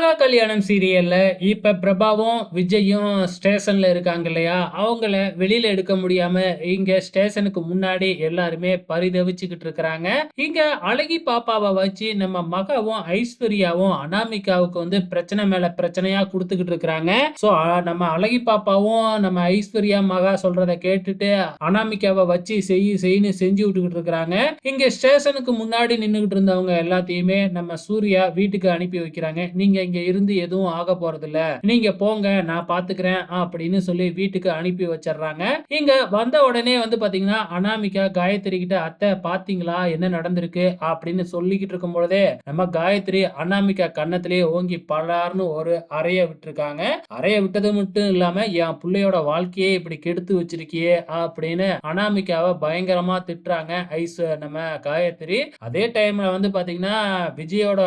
ராகா கல்யாணம் சீரியல்ல இப்ப பிரபாவும் விஜயும் ஸ்டேஷன்ல இருக்காங்க இல்லையா? அவங்கள வெளியில எடுக்க முடியாம இங்க ஸ்டேஷனுக்கு முன்னாடி எல்லாருமே பரிதவிச்சுக்கிட்டு இருக்கிறாங்க. இங்க அழகி பாப்பாவை வச்சு நம்ம மகவும் ஐஸ்வர்யாவும் அனாமிகாவுக்கு வந்து பிரச்சனை மேல பிரச்சனையா கொடுத்துக்கிட்டு இருக்கிறாங்க. சோ நம்ம அழகி பாப்பாவும் நம்ம ஐஸ்வர்யா மகா சொல்றத கேட்டுட்டு அனாமிகாவை வச்சு செய் செய்யு செஞ்சு விட்டுக்கிட்டு இருக்கிறாங்க. இங்க ஸ்டேஷனுக்கு முன்னாடி நின்னுகிட்டு இருந்தவங்க எல்லாத்தையுமே நம்ம சூர்யா வீட்டுக்கு அனுப்பி வைக்கிறாங்க. நீங்க இங்க இருந்து எதுவும் ஆக போறதில்ல. நீங்க போங்க நான் பாத்துக்கிறேன் அப்படின்னு சொல்லி வீட்டுக்கு அனுப்பி வச்சிடுறாங்க. இங்க வந்த உடனே வந்து பாத்தீங்கன்னா அனாமிகா காயத்ரி கிட்ட அத்தை பாத்தீங்களா? என்ன நடந்திருக்கு? அப்படின்னு சொல்லிக்கிட்டு இருக்கும் பொழுதே நம்ம காயத்ரி அனாமிகா கன்னத்திலேயே ஓங்கி பலார்னு ஒரு அறைய விட்டுருக்காங்க. அறைய விட்டது மட்டும் இல்லாம என் பிள்ளையோட வாழ்க்கையே இப்படி கெடுத்து வச்சிருக்கியே அப்படின்னு அனாமிகாவை பயங்கரமா திட்டுறாங்க ஐஸ் நம்ம காயத்ரி. அதே டைம்ல வந்து பாத்தீங்கன்னா விஜயோட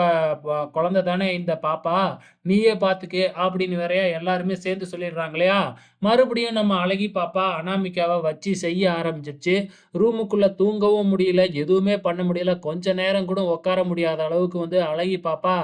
குழந்தை தானே இந்த பாப்பா? 아, நீயே பார்த்துக்கே அப்படின்னு வேறையா எல்லாருமே சேர்ந்து சொல்லிடுறாங்க இல்லையா மறுபடியும் நம்ம அழகி பாப்பா அனாமிகாவை வச்சு செய்ய ஆரம்பிச்சிருச்சு. ரூமுக்குள்ளே தூங்கவும் முடியல எதுவுமே பண்ண முடியல. கொஞ்ச நேரம் கூட உட்கார முடியாத அளவுக்கு வந்து அழகி பாப்பா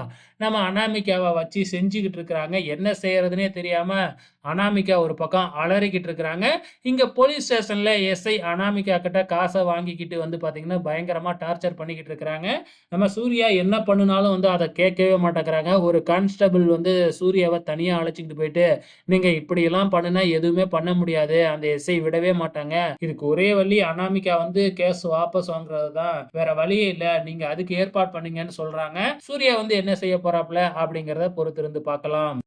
நம்ம அனாமிகாவை வச்சு செஞ்சுக்கிட்டு இருக்கிறாங்க. என்ன செய்யறதுனே தெரியாமல் அனாமிகா ஒரு பக்கம் அலறிக்கிட்டு இருக்கிறாங்க. இங்கே போலீஸ் ஸ்டேஷனில் எஸ்ஐ அனாமிகா கிட்ட காசை வாங்கிக்கிட்டு வந்து பார்த்தீங்கன்னா பயங்கரமாக டார்ச்சர் பண்ணிக்கிட்டு இருக்கிறாங்க. நம்ம சூர்யா என்ன பண்ணுனாலும் வந்து அதை கேட்கவே மாட்டேங்கிறாங்க. ஒரு கான்ஸ்டபிள் வந்து சூர்யாவை தனியாக அழைச்சிக்கிட்டு போயிட்டு நீங்கள் இப்படியெல்லாம் பண்ணுனா எதுவுமே பண்ண முடியாது அந்த எஸ்ஐ விடவே மாட்டாங்க. இதுக்கு ஒரே வழி அனாமிகா வந்து கேஸ் வாபஸ் வாங்குறது தான் வேற வழியே இல்லை. நீங்க அதுக்கு ஏற்பாடு பண்ணுங்கன்னு சொல்றாங்க. சூர்யா வந்து என்ன செய்ய போறாப்ல அப்படிங்கிறத பொறுத்திருந்து பார்க்கலாம்.